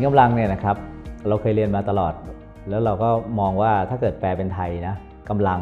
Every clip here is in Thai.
นกำลังเนี่ยนะครับเราเคยเรียนมาตลอด แล้วเราก็มองว่าถ้าเกิดแปลเป็นไทยนะกำลัง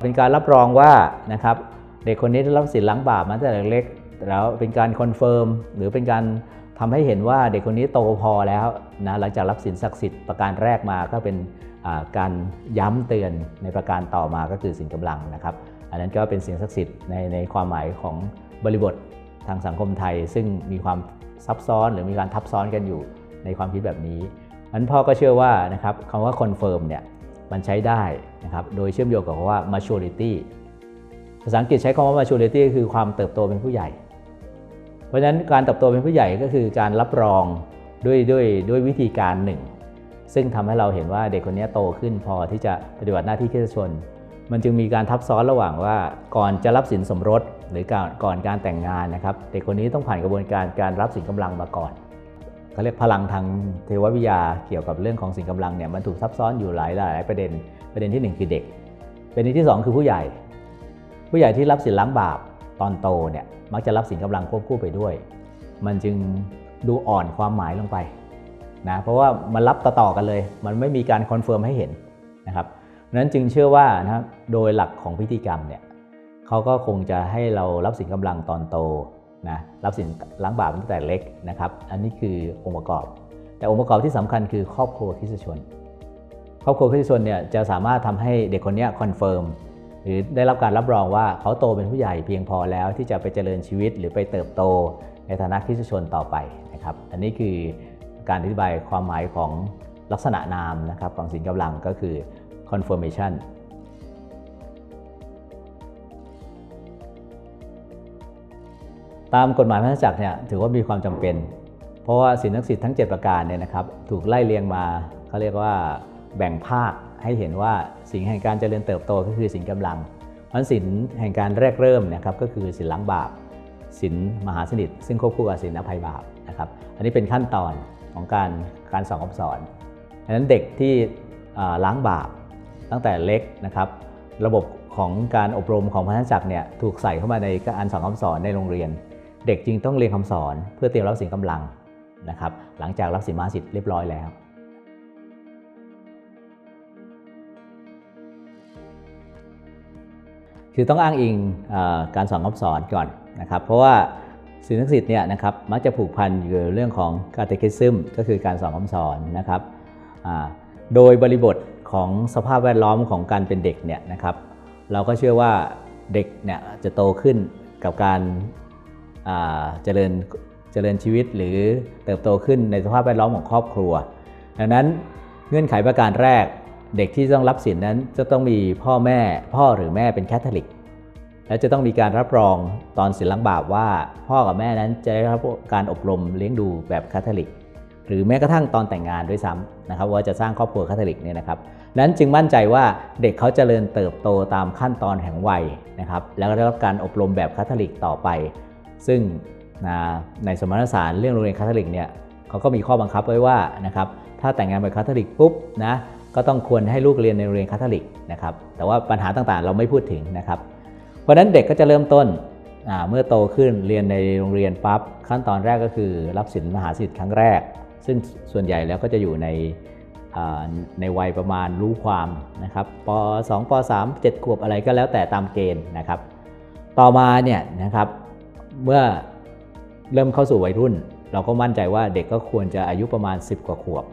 เป็นการรับรองว่านะครับเด็กคนนี้ได้รับสินล้างบาปมาตั้งแต่เล็กๆแล้วเป็นการคอนเฟิร์มหรือเป็นการทำให้เห็นว่าเด็กคนนี้โตพอแล้วนะหลังจากรับสินศักดิ์สิทธิ์ประการแรกมาก็เป็นการย้ำเตือนในประการต่อมาก็คือสินกำลังนะครับ อันนั้นก็เป็นสิ่งศักดิ์สิทธิ์ในในความหมายของบริบททางสังคมไทย ซึ่งมีความซับซ้อนหรือมีการทับซ้อนกันอยู่ ในความคิดแบบนี้นั้นพ่อก็เชื่อว่านะครับคำว่า confirm เนี่ยมันใช้ได้นะครับโดยเชื่อมโยงกับคำว่า maturity ภาษาอังกฤษใช้คำว่า maturity คือความเติบโตเป็นผู้ใหญ่ เพราะฉะนั้นการเติบโตเป็นผู้ใหญ่ก็คือการรับรองด้วยด้วยด้วยวิธีการหนึ่ง ซึ่งทำให้เราเห็นว่าเด็กคนนี้โตขึ้นพอที่จะปฏิบัติหน้าที่คริสตชน มันจึงมีการทับซ้อนระหว่างว่าก่อนจะรับสินสมรสหรือก่อนก่อนการแต่งงานนะครับเด็กคนนี้ต้องผ่านกระบวนการการรับสินกำลังมาก่อน เขาเรียกพลังทางเทววิทยาเกี่ยวกับเรื่องของสินกำลังเนี่ยมันถูกซับซ้อนอยู่หลายหลายประเด็น ประเด็นที่หนึ่งคือเด็ก ประเด็นที่สองคือผู้ใหญ่ ผู้ใหญ่ที่รับสินล้างบาปตอนโตเนี่ยมักจะรับสินกำลังควบคู่ไปด้วย มันจึงดูอ่อนความหมายลงไปนะเพราะว่ามันรับต่อๆกันเลย มันไม่มีการคอนเฟิร์มให้เห็นนะครับนั้นจึงเชื่อว่านะครับโดยหลักของพิธีกรรมเนี่ยเขาก็คงจะให้เรารับสินกำลังตอนโต นะรับสินล้างบาปตั้งแต่เล็กนะครับ อันนี้คือองค์ประกอบ แต่องค์ประกอบที่สำคัญคือครอบครัวคริสชน ครอบครัวคริสชนเนี่ยจะสามารถทำให้เด็กคนนี้คอนเฟิร์มหรือได้รับการรับรองว่าเขาโตเป็นผู้ใหญ่เพียงพอแล้วที่จะไปเจริญชีวิตหรือไปเติบโตในฐานะคริสชนต่อไปนะครับ อันนี้คือการอธิบายความหมายของลักษณะนามนะครับของสินกำลังก็คือ confirmation ตามกฎหมายพระราชจักรเนี่ยถือว่ามีความจำเป็น เพราะว่าสินทั้งสิทธิ์ทั้ง 7 ประการเนี่ยนะครับถูกไล่เรียงมาเขาเรียกว่าแบ่งภาคให้เห็นว่าสิ่งแห่งการเจริญเติบโตก็คือสินกำลังมันสินแห่งการแรกเริ่มนะครับก็คือสินล้างบาปสินมหาสนิท ซึ่งควบคู่กับสินอภัยบาปนะครับอันนี้เป็นขั้นตอนของการการสอนคำสอนดังนั้นเด็กที่ล้างบาปตั้งแต่เล็กนะครับระบบของการอบรมของพระราชจักรเนี่ยถูกใส่เข้ามาในการสอนคำสอนในโรงเรียน เด็กจึงต้องเรียนคำสอนเพื่อเตรียมรับสินกำลังนะครับ หลังจากรับสินมาสิทธิ์เรียบร้อยแล้วคือต้องอ้างอิงอการสอนคำสอนก่อนนะครับ เพราะว่าสินศักดิ์สิทธิ์เนี่ยนะครับมักจะผูกพันอยู่เรื่องของคาเทคิซึมก็คือการสอนคำสอนนะครับโดยบริบทของสภาพแวดล้อมของการเป็นเด็กเนี่ยนะครับ เราก็เชื่อว่าเด็กเนี่ยจะโตขึ้นกับการ เจริญเจริญชีวิตหรือเติบโตขึ้นในสภาพแวดล้อมของครอบครัว ดังนั้นเงื่อนไขประการแรกเด็กที่ต้องรับสินนั้นจะต้องมีพ่อแม่พ่อหรือแม่เป็นแคทอลิก และจะต้องมีการรับรองตอนศิลล้างบาปว่าพ่อกับแม่นั้นจะได้รับการอบรมเลี้ยงดูแบบคาทอลิก หรือแม้กระทั่งตอนแต่งงานด้วยซ้ำนะครับว่าจะสร้างครอบครัวคาทอลิกเนี่ยนะครับนั้นจึงมั่นใจว่าเด็กเขาจเจริญเติบโตตามขั้นตอนแห่งวัยนะครับแล้วก็ได้รับการอบรมแบบคาทอลิกต่อไป ซึ่งนะในสมรสารเรื่องโรงเรียนคาทอลิกเนี่ยเขาก็มีข้อบังคับไว้ว่านะครับถ้าแต่งงานเป็นคาทอลิกปุ๊บนะก็ต้องควรให้ลูกเรียนในโรงเรียนคาทอลิกนะครับแต่ว่าปัญหาต่างๆ เราไม่พูดถึงนะครับ เพราะฉะนั้นเด็กก็จะเริ่มต้นเมื่อโตขึ้นเรียนในโรงเรียนปั๊บขั้นตอนแรกก็คือรับสินมหาสิทธิ์ครั้งแรก ซึ่งส่วนใหญ่แล้วก็จะอยู่ในในวัยประมาณรู้ความนะครับป .2 ป .3 7ขวบอะไรก็แล้วแต่ตามเกณฑ์นะครับ ต่อมาเนี่ยนะครับ เมื่อเริ่มเข้าสู่วัยรุ่น เราก็มั่นใจว่าเด็กก็ควรจะอายุประมาณ 10 กว่าขวบ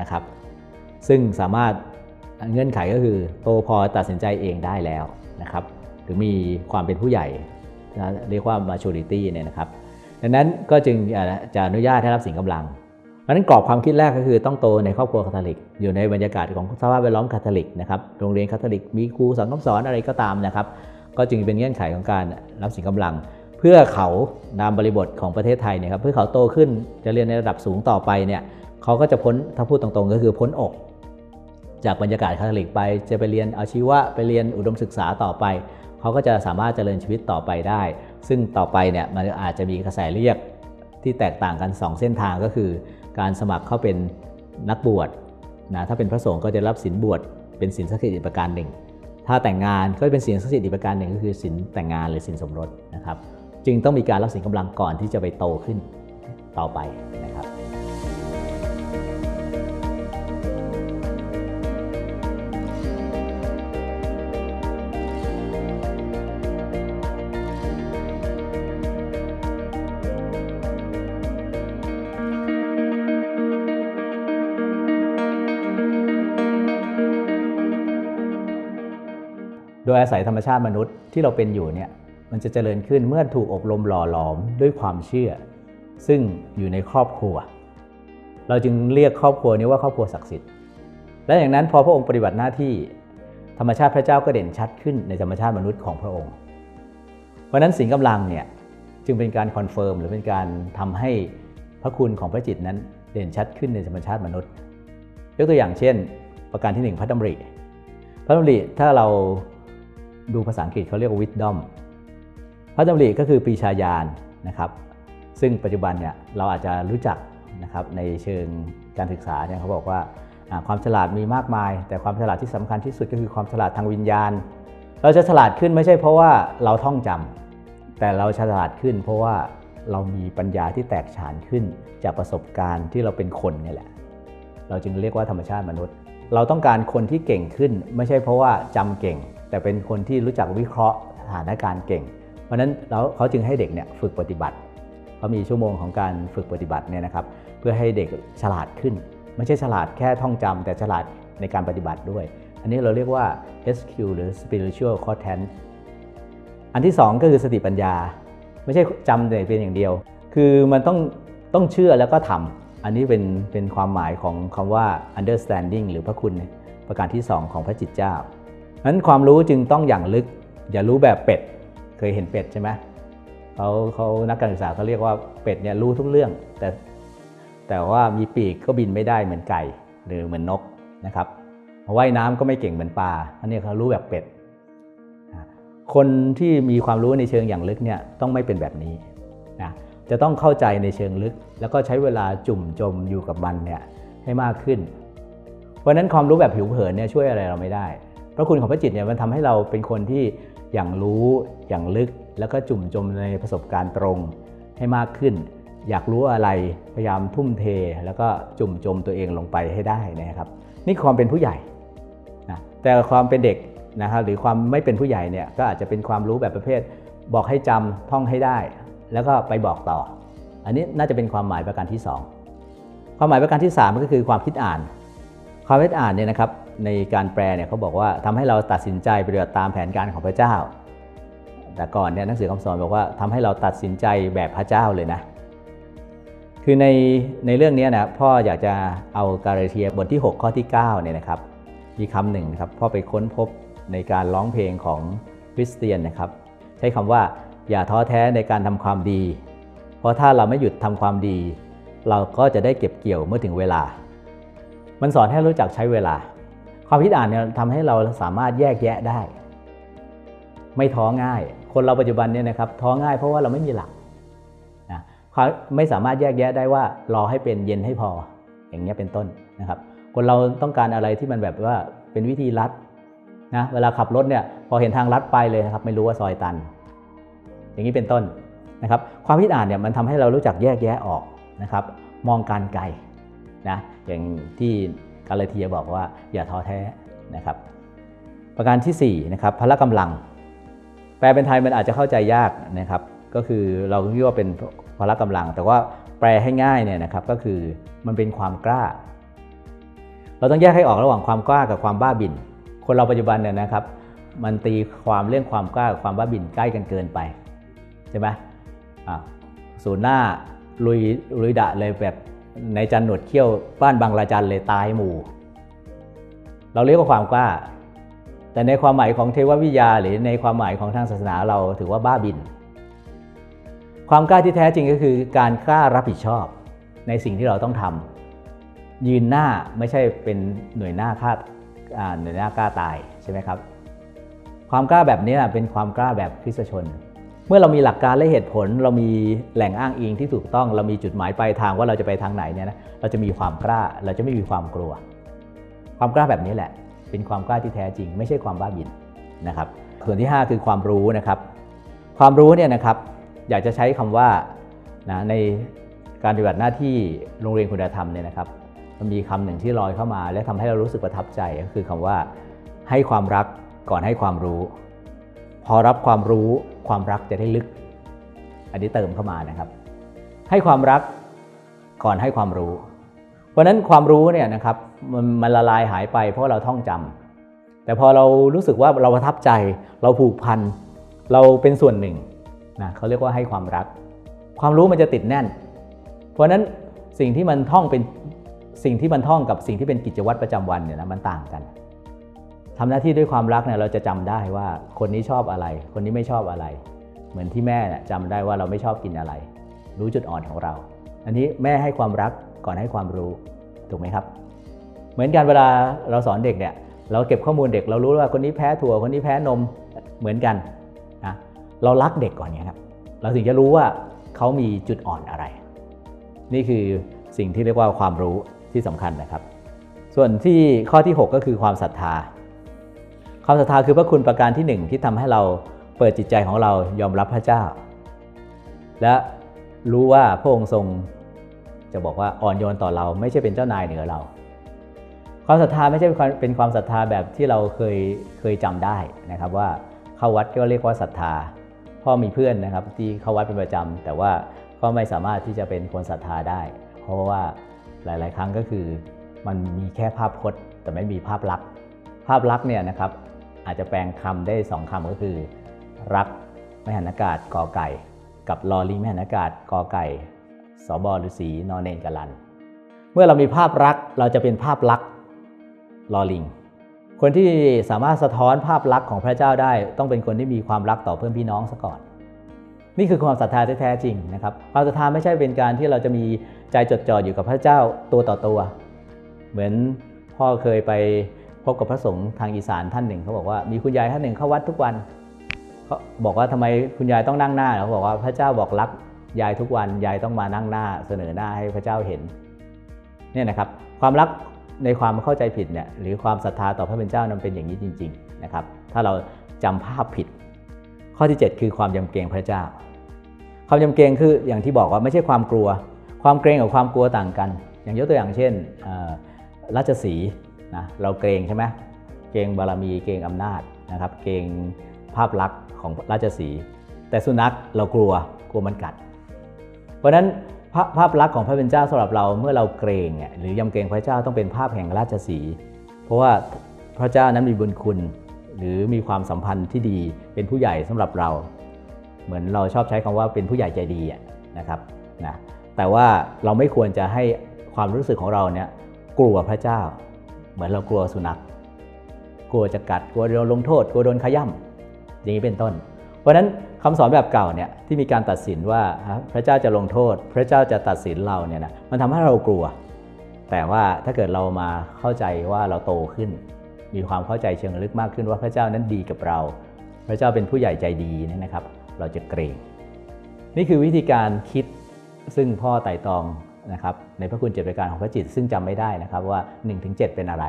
นะครับ ซึ่งสามารถเงื่อนไขก็คือโตพอตัดสินใจเองได้แล้วนะครับหรือมีความเป็นผู้ใหญ่นะเรียกว่า maturity เนี่ยนะครับ ดังนั้นก็จึงจะอนุญาตให้รับสินกำลังเพราะนั้นกรอบความคิดแรกก็คือต้องโตในครอบครัวคาทอลิก อยู่ในบรรยากาศของสภาพแวดล้อมคาทอลิกนะครับโรงเรียนคาทอลิกมีครูสอนคำสอนอะไรก็ตามนะครับ ก็จึงเป็นเงื่อนไขของการรับสินกำลัง พื่อเขาตามบริบทของประเทศไทยเนี่ยครับเพื่อเขาโตขึ้นจะเรียนในระดับสูงต่อไปเนี่ยเขาก็จะพ้นถ้าพูดตรงๆ ก็คือพ้นอก จากบรรยากาศคาทอลิกไป จะไปเรียนอาชีวะไปเรียนอุดมศึกษาต่อไปเขาก็จะสามารถเจริญชีวิตต่อไปได้ ซึ่งต่อไปเนี่ยมันอาจจะมีกระแสเรียกที่แตกต่างกัน 2 เส้นทางก็คือ การสมัครเข้าเป็นนักบวชนะถ้าเป็นพระสงฆ์ก็จะรับสินบวชเป็นสินศักดิ์สิทธิ์อีกประการหนึ่งถ้าแต่งงานก็เป็นสินศักดิ์สิทธิ์อีกประการหนึ่งก็คือสินแต่งงานหรือสินสมรสนะครับ จึงต้องมีการรับสินกำลังก่อนที่จะไปโตขึ้นต่อไปนะครับโดยอาศัยธรรมชาติมนุษย์ที่เราเป็นอยู่เนี่ย มันจะเจริญขึ้นเมื่อถูกอบรมหล่อหลอมด้วยความเชื่อ ซึ่งอยู่ในครอบครัว เราจึงเรียกครอบครัวนี้ว่าครอบครัวศักดิ์สิทธิ์ และอย่างนั้นพอพระองค์ปฏิบัติหน้าที่ธรรมชาติพระเจ้าก็เด่นชัดขึ้นในธรรมชาติมนุษย์ของพระองค์ เพราะนั้นสิ่งกำลังเนี่ยจึงเป็นการคอนเฟิร์มหรือเป็นการทำให้พระคุณของพระจิตนั้นเด่นชัดขึ้นในธรรมชาติมนุษย์ ยกตัวอย่างเช่น ประการที่ 1 พระดำริ พระดำริถ้าเราดูภาษาอังกฤษเขาเรียกว่า wisdom พระดำริก็คือปีชาญาณนะครับ ซึ่งปัจจุบันเนี่ยเราอาจจะรู้จักนะครับในเชิงการศึกษาเนี่ยเขาบอกว่าอ่าความฉลาดมีมากมาย แต่ความฉลาดที่สำคัญที่สุดก็คือความฉลาดทางวิญญาณ เราจะฉลาดขึ้นไม่ใช่เพราะว่าเราท่องจำแต่เราฉลาดขึ้น เพราะว่าเรามีปัญญาที่แตกฉานขึ้น จากประสบการณ์ที่เราเป็นคนเนี่ยแหละ เราจึงเรียกว่าธรรมชาติมนุษย์ เราต้องการคนที่เก่งขึ้น ไม่ใช่เพราะว่าจำเก่ง แต่เป็นคนที่รู้จักวิเคราะห์สถานการณ์เก่ง เพราะนั้นแล้วเขาจึงให้เด็กเนี่ยฝึกปฏิบัติเขามีชั่วโมงของการฝึกปฏิบัติเนี่ยนะครับเพื่อให้เด็กฉลาดขึ้น ไม่ใช่ฉลาดแค่ท่องจำแต่ฉลาดในการปฏิบัติด้วย อันนี้เราเรียกว่า SQ หรือ Spiritual Content อันที่ 2 ก็คือสติปัญญา ไม่ใช่จำแต่เพียงอย่างเดียว คือมันต้องต้องเชื่อแล้วก็ทำอันนี้เป็นเป็นความหมายของคำว่า understanding หรือพระคุณประการที่ 2 ของพระจิตเจ้านั้นความรู้จึงต้องอย่างลึก อย่ารู้แบบเป็ด เคยเห็นเป็ดใช่ไหมเขาเขานักการศึกษาเขาเรียกว่าเป็ดเนี่ยรู้ทุกเรื่อง แต่แต่ว่ามีปีกก็บินไม่ได้เหมือนไก่หรือเหมือนนกนะครับว่ายน้ำก็ไม่เก่งเหมือนปลาอันนี้เขารู้แบบเป็ด คนที่มีความรู้ในเชิงอย่างลึกเนี่ยต้องไม่เป็นแบบนี้นะจะต้องเข้าใจในเชิงลึก แล้วก็ใช้เวลาจุ่มจมอยู่กับมันเนี่ยให้มากขึ้น เพราะฉะนั้นความรู้แบบผิวเผินเนี่ยช่วยอะไรเราไม่ได้ พระคุณของพระจิตเนี่ยมันทำให้เราเป็นคนที่ อย่างรู้อย่างลึก แล้วก็จุ่มจมในประสบการณ์ตรงให้มากขึ้น อยากรู้อะไรพยายามทุ่มเท แล้วก็จุ่มจมตัวเองลงไปให้ได้นะครับ นี่ความเป็นผู้ใหญ่นะแต่ความเป็นเด็กนะครับหรือความไม่เป็นผู้ใหญ่เนี่ยก็อาจจะเป็นความรู้แบบประเภท บอกให้จำท่องให้ได้ แล้วก็ไปบอกต่อ อันนี้น่าจะเป็นความหมายประการที่ 2 ความหมายประการที่ 3 ก็คือความคิดอ่าน ความคิดอ่านเนี่ยนะครับ ในการแปลเนี่ยเขาบอกว่าทำให้เราตัดสินใจปฏิบัติตามแผนการของพระเจ้า แต่ก่อนเนี่ยหนังสือคำสอนบอกว่าทำให้เราตัดสินใจแบบพระเจ้าเลยนะ คือในในเรื่องนี้นะพ่ออยากจะเอากาเรเทียบทที่ 6 ข้อที่9เนี่ยนะครับ มีคำหนึ่งนะครับพ่อไปค้นพบในการร้องเพลงของคริสเตียนนะครับ ใช้คำว่าอย่าท้อแท้ในการทำความดี เพราะถ้าเราไม่หยุดทำความดี เราก็จะได้เก็บเกี่ยวเมื่อถึงเวลา มันสอนให้รู้จักใช้เวลา ความคิดอ่านเนี่ยทำให้เราสามารถแยกแยะได้ ไม่ท้อง่าย คนเราปัจจุบันเนี่ยนะครับท้อง่ายเพราะว่าเราไม่มีหลักนะไม่สามารถแยกแยะได้ว่ารอให้เป็นเย็นให้พอ อย่างเงี้ยเป็นต้นนะครับ คนเราต้องการอะไรที่มันแบบว่าเป็นวิธีลัดนะเวลาขับรถเนี่ยพอเห็นทางลัดไปเลยนะครับ ไม่รู้ว่าซอยตัน อย่างนี้เป็นต้นนะครับ ความคิดอ่านเนี่ยมันทำให้เรารู้จักแยกแยะออกนะครับ มองการไกลนะอย่างที่ กาลาเทียบอกว่าอย่าท้อแท้นะครับ ประการที่4นะครับพละกำลัง แปลเป็นไทยมันอาจจะเข้าใจยากนะครับ ก็คือเราคิดว่าเป็นพละกำลัง แต่ว่าแปลให้ง่ายเนี่ยนะครับก็คือมันเป็นความกล้า เราต้องแยกให้ออกระหว่างความกล้ากับความบ้าบิน คนเราปัจจุบันเนี่ยนะครับ มันตีความเรื่องความกล้ากับความบ้าบินใกล้กันเกินไปใช่ไหมอ่าศูนย์หน้าลุยลุยดะเลยแบบ ในจันหนวดเขี้ยวบ้านบางระจันเลยตายหมู่ เราเรียกว่าความกล้า แต่ในความหมายของเทววิทยาหรือในความหมายของทางศาสนาเราถือว่าบ้าบิน ความกล้าที่แท้จริงก็คือการกล้ารับผิดชอบในสิ่งที่เราต้องทำยืนหน้าไม่ใช่เป็นหน่วยหน้าฆ่าหน่วยหน้ากล้าตายใช่ไหมครับ ความกล้าแบบนี้เป็นความกล้าแบบคริสชน เมื่อเรามีหลักการและเหตุผล เรามีแหล่งอ้างอิงที่ถูกต้อง เรามีจุดหมายปลายทางว่าเราจะไปทางไหนเนี่ยนะเราจะมีความกล้าเราจะไม่มีความกลัว ความกล้าแบบนี้แหละ เป็นความกล้าที่แท้จริง ไม่ใช่ความบ้าบินนะครับส่วนที่ 5 คือความรู้นะครับ ความรู้เนี่ยนะครับอยากจะใช้คำว่านะในการปฏิบัติหน้าที่โรงเรียนคุณธรรมเนี่ยนะครับมันมีคำหนึ่งที่ลอยเข้ามา และทำให้เรารู้สึกประทับใจก็คือคำว่าให้ความรักก่อนให้ความรู้ พอรับความรู้ ความรักจะได้ลึก อันนี้เติมเข้ามานะครับ ให้ความรักก่อนให้ความรู้ เพราะฉะนั้นความรู้เนี่ยนะครับมันมันละลายหายไปเพราะเราท่องจำแต่พอเรารู้สึกว่าเราประทับใจ เราผูกพันเราเป็นส่วนหนึ่งนะเขาเรียกว่าให้ความรัก ความรู้มันจะติดแน่น เพราะฉะนั้นสิ่งที่มันท่องเป็นสิ่งที่มันท่องกับสิ่งที่เป็นกิจวัตรประจำวันเนี่ยนะมันต่างกัน ทำหน้าที่ด้วยความรักเนี่ยเราจะจำได้ว่าคนนี้ชอบอะไร คนนี้ไม่ชอบอะไร เหมือนที่แม่เนี่ยจำได้ว่าเราไม่ชอบกินอะไร รู้จุดอ่อนของเรา อันนี้แม่ให้ความรักก่อนให้ความรู้ถูกไหมครับ เหมือนกันเวลาเราสอนเด็กเนี่ยเราเก็บข้อมูลเด็กเรารู้ว่าคนนี้แพ้ถั่วคนนี้แพ้นมเหมือนกันนะเรารักเด็กก่อนเนี่ยครับเราถึงจะรู้ว่าเขามีจุดอ่อนอะไร นี่คือสิ่งที่เรียกว่าความรู้ที่สำคัญนะครับ ส่วนที่ข้อที่ 6 ก็คือความศรัทธา ความศรัทธาคือพระคุณประการที่หนึ่งที่ทำให้เราเปิดจิตใจของเรายอมรับพระเจ้า และรู้ว่าพระองค์ทรงจะบอกว่าอ่อนโยนต่อเราไม่ใช่เป็นเจ้านายเหนือเรา ความศรัทธาไม่ใช่เป็นความศรัทธาแบบที่เราเคยเคยจำได้นะครับว่าเข้าวัดก็เรียกว่าศรัทธา พ่อมีเพื่อนนะครับที่เข้าวัดเป็นประจำแต่ว่าก็ไม่สามารถที่จะเป็นคนศรัทธาได้ เพราะว่าหลาย ๆ ครั้งก็คือมันมีแค่ภาพพจน์แต่ไม่มีภาพลักษณ์ภาพลักษณ์เนี่ยนะครับ อาจจะแปลงคำได้สองคำก็คือ รักไม่หันอากาศกอไก่ กับลอลิงไม่หันอากาศกอไก่สบฤษีนอนเนนกลัน เมื่อเรามีภาพรักเราจะเป็นภาพลักษณ์ลอลิง คนที่สามารถสะท้อนภาพลักษณ์ของพระเจ้าได้ ต้องเป็นคนที่มีความรักต่อเพื่อนพี่น้องซะก่อน นี่คือความศรัทธาที่แท้จริงนะครับความศรัทธาไม่ใช่เป็นการที่เราจะมีใจจดจ่ออยู่กับพระเจ้าตัวต่อตัว เหมือนพ่อเคยไป พบกับพระสงฆ์ทางอีสานท่านหนึ่งเขาบอกว่ามีคุณยายท่านหนึ่งเข้าวัดทุกวันเขาบอกว่าทำไมคุณยายต้องนั่งหน้าเขาบอกว่าพระเจ้าบอกรักยายทุกวันยายต้องมานั่งหน้า เสนอหน้าให้พระเจ้าเห็นเนี่ยนะครับความรักในความเข้าใจผิดเนี่ยหรือความศรัทธาต่อพระเป็นเจ้านั้นเป็นอย่างนี้จริงๆนะครับถ้าเราจำภาพผิด ข้อที่ 7 คือความยำเกรงพระเจ้า ความยำเกรงคืออย่างที่บอกว่าไม่ใช่ความกลัว ความเกรงกับความกลัวต่างกัน อย่างยกตัวอย่างเช่นราชสี นะเราเกรงใช่ไหมเกรงบารมีเกรงอำนาจนะครับ เกรงภาพลักษณ์ของราชสี แต่สุนัขเรากลัวกลัวมันกัด เพราะฉะนั้นภาภาพลักษณ์ของพระเป็นเจ้าสำหรับเราเมื่อเราเกรงเนี่ยหรือยำเกรงพระเจ้าต้องเป็นภาพแห่งราชสี เพราะว่าพระเจ้านั้นมีบุญคุณ หรือมีความสัมพันธ์ที่ดีเป็นผู้ใหญ่สำหรับเรา เหมือนเราชอบใช้คำว่าเป็นผู้ใหญ่ใจดีนะครับนะแต่ว่าเราไม่ควรจะให้ความรู้สึกของเราเนี่ยกลัวพระเจ้า เหมือนเรากลัวสุนัขกลัวจะกัดกลัวโดนลงโทษกลัวโดนขย่ำอย่างนี้เป็นต้น เพราะฉะนั้นคำสอนแบบเก่าเนี่ยที่มีการตัดสินว่าพระเจ้าจะลงโทษ พระเจ้าจะตัดสินเราเนี่ยนะมันทำให้เรากลัว แต่ว่าถ้าเกิดเรามาเข้าใจว่าเราโตขึ้น มีความเข้าใจเชิงลึกมากขึ้นว่าพระเจ้านั้นดีกับเรา พระเจ้าเป็นผู้ใหญ่ใจดีเนี่ยนะครับ เราจะเกรง นี่คือวิธีการคิดซึ่งพ่อไต่ตอง นะครับในพระคุณเจ็ดประการของพระจิต ซึ่งจำไม่ได้นะครับว่า1-7 เป็นอะไร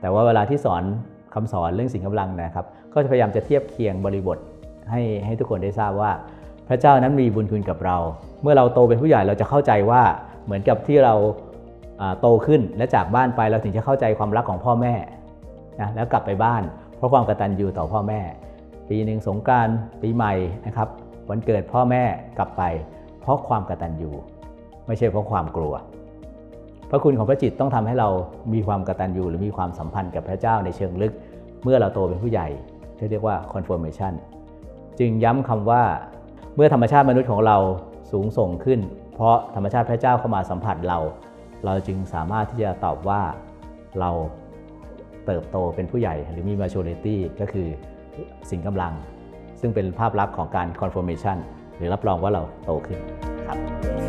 แต่ว่าเวลาที่สอนคำสอนเรื่องสิ่งกำลังนะครับ ก็จะพยายามจะเทียบเคียงบริบทให้ให้ทุกคนได้ทราบว่า พระเจ้านั้นมีบุญคุณกับเรา เมื่อเราโตเป็นผู้ใหญ่เราจะเข้าใจว่าเหมือนกับที่เราโตขึ้นและจากบ้านไปเราถึงจะเข้าใจความรักของพ่อแม่นะแล้วกลับไปบ้าน เพราะความกตัญญูต่อพ่อแม่ ปีหนึ่งสงกรารปีใหม่นะครับวันเกิดพ่อแม่กลับไป เพราะความกตัญญู ไม่ใช่เพราะความกลัว พระคุณของพระจิตต้องทำให้เรามีความกตัญญูหรือมีความสัมพันธ์กับพระเจ้าในเชิงลึก เมื่อเราโตเป็นผู้ใหญ่ที่เรียกว่า confirmation จึงย้ำคำว่าเมื่อธรรมชาติมนุษย์ของเราสูงส่งขึ้น เพราะธรรมชาติพระเจ้าเข้ามาสัมผัสเรา เราจึงสามารถที่จะตอบว่าเราเติบโตเป็นผู้ใหญ่หรือมี maturity ก็คือสิ่งกำลัง ซึ่งเป็นภาพลักษณ์ของการ confirmation หรือรับรองว่าเราโตขึ้นครับ